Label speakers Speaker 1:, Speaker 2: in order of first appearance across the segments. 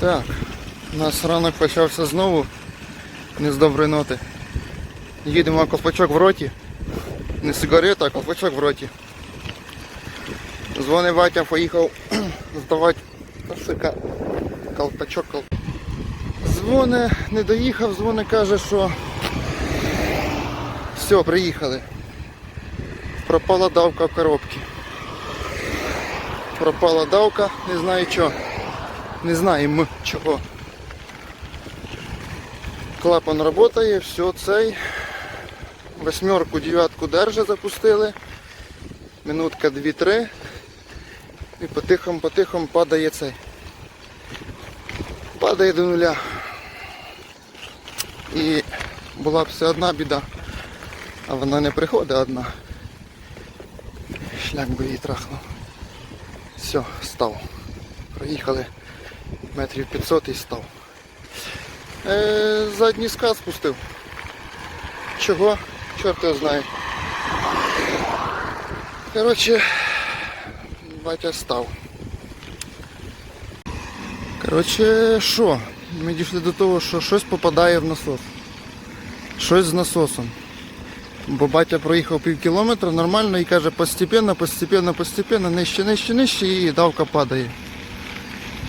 Speaker 1: Так, у нас ранок почався знову не з доброї ноти. Їдемо ковпачок в роті. Не сигарета, а ковпачок в роті. Дзвонить батя, поїхав здавати косика. Колпачок, кол... Дзвоне, не доїхав, дзвоне, каже, що все, приїхали. Пропала давка в коробці. Пропала давка, не знаю чого. Не знаємо чого. Клапан працює, все цей. Восьмерку, дев'ятку держа запустили. Минутка 2-3. І потихом-потихом падає цей. Падає до нуля. І була б все одна біда. А вона не приходить одна. Шлях би її трахнув. Все, став. Проїхали метрів 500 і став. Е, задній скат спустив. Чого? Чорт його знає. Коротше, батя став. Коротше, що? Ми дійшли до того, що щось попадає в насос. Щось з насосом. Бо батя проїхав пів кілометра нормально і каже постепенно, постепенно, постепенно, нижче, нижче, нижче і давка падає.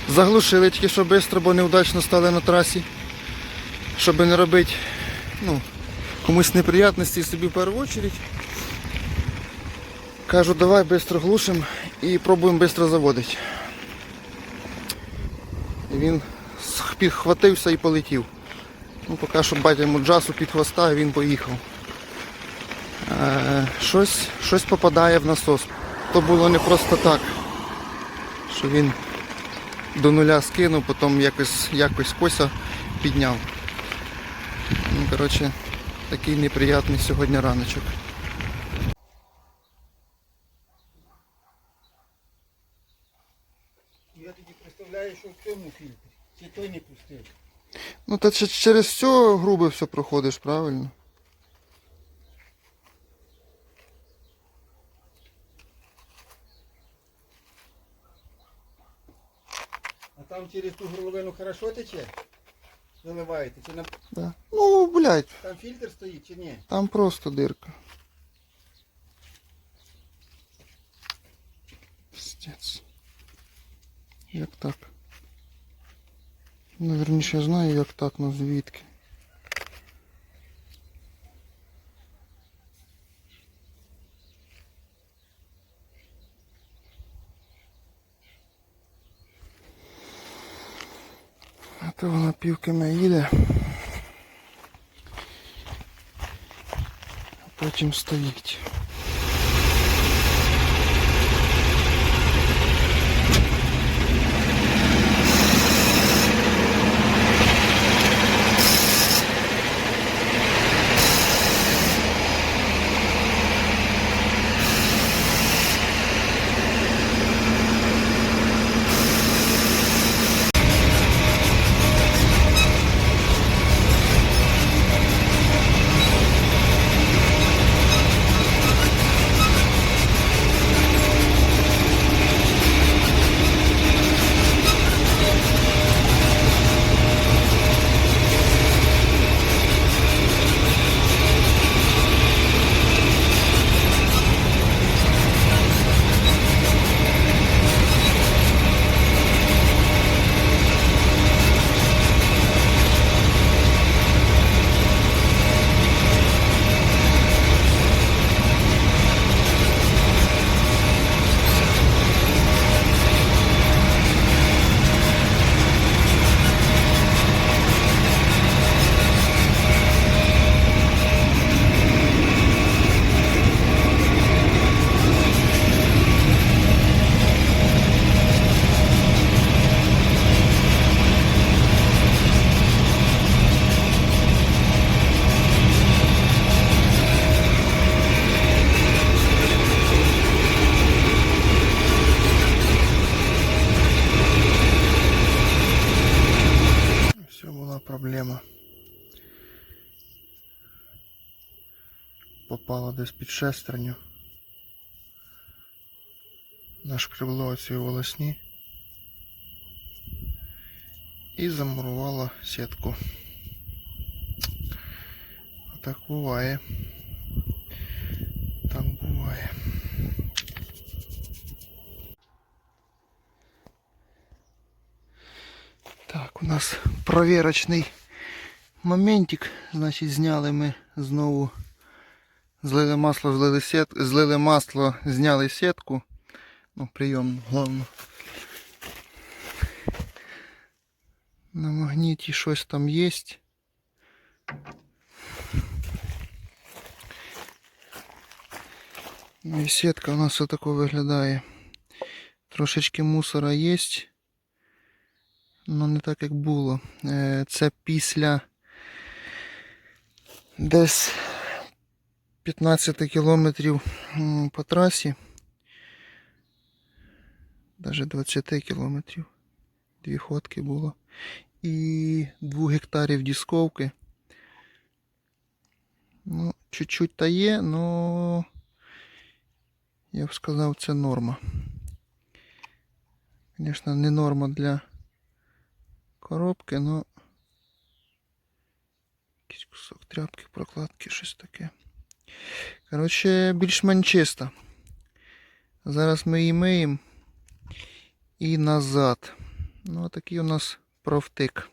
Speaker 1: Заглушили тільки що швидко, бо неудачно стали на трасі. Щоб не робити ну, комусь неприятності собі в першу чергу. Кажу, давай швидко глушимо і пробуємо швидко заводити. І він підхватився і полетів. Ну, поки що батя йому джасу під хвоста і він поїхав. Е, щось, щось попадає в насос. То було не просто так, що він до нуля скинув, потім якось, якось кося підняв. Ну, коротше, такий неприятний сьогодні раночок.
Speaker 2: Я тоді представляю, що в цьому фільтрі. Чи той не пустив.
Speaker 1: Ну та через все грубо все проходиш, правильно?
Speaker 2: через ту горловину хорошо тече? Заливаєте? Чи на...
Speaker 1: Да. Ну, блядь,
Speaker 2: там фільтр стоїть чи ні?
Speaker 1: там просто дирка. Пиздец. Як так? Ну, вірніше, я знаю, як так, ну звідки. То вона півками їде. А потім стоїть. Попала десь під шестерню. Нашкребло ці волосні. і замурувало сітку. Так буває. Так буває. Так, у нас провірочний моментик. Значить, зняли ми знову. Злили масло, злили сет, злили масло, зняли сітку. Ну, прийом, головне. На магніті щось там є. Ну і сітка у нас отако виглядає. Трошечки мусора є. Ну не так як було. Е, Це після десь 15 кілометрів по трасі. Навіть 20 кілометрів. Дві ходки було. І 2 гектарів дісковки. Ну, чуть-чуть та є, но я б сказав, це норма. Звісно, не норма для коробки, но якийсь кусок тряпки, прокладки, щось таке. Коротше, більш-менш чисто. Зараз ми її миємо і назад. Ну, такий у нас профтик.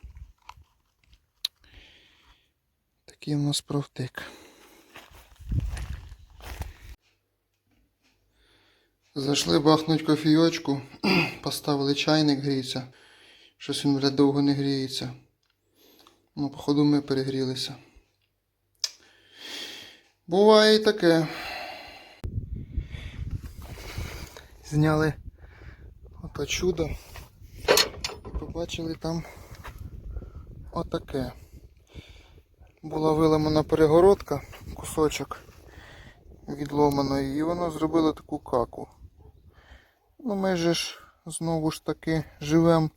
Speaker 1: Такий у нас профтик. Зайшли бахнуть кофійочку, поставили чайник гріється. Щось він вже довго не гріється. Ну, походу ми перегрілися. Буває і таке. Зняли ото чудо. І побачили там отаке. Була виламана перегородка, кусочок відломаної, і воно зробило таку каку. Ну ми ж знову ж таки живемо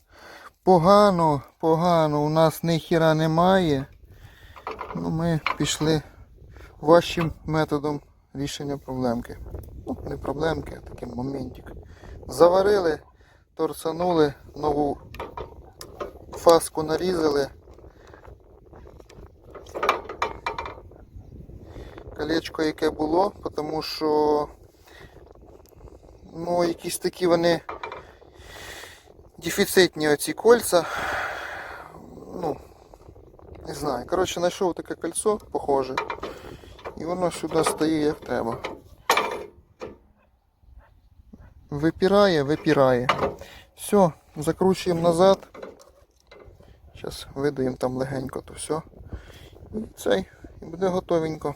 Speaker 1: погано, погано, у нас ні хіра немає. Ну ми пішли важчим методом рішення проблемки. Ну, не проблемки, а такий моментик. Заварили, торцанули, нову фаску нарізали. Колечко, яке було, тому що ну, якісь такі вони дефіцитні оці кольця. Ну, не знаю. Коротше, знайшов таке кольцо, похоже. І воно сюди стає як треба. Випирає, випирає. Все, закручуємо назад. Зараз видаємо там легенько то все. І цей, і буде готовенько.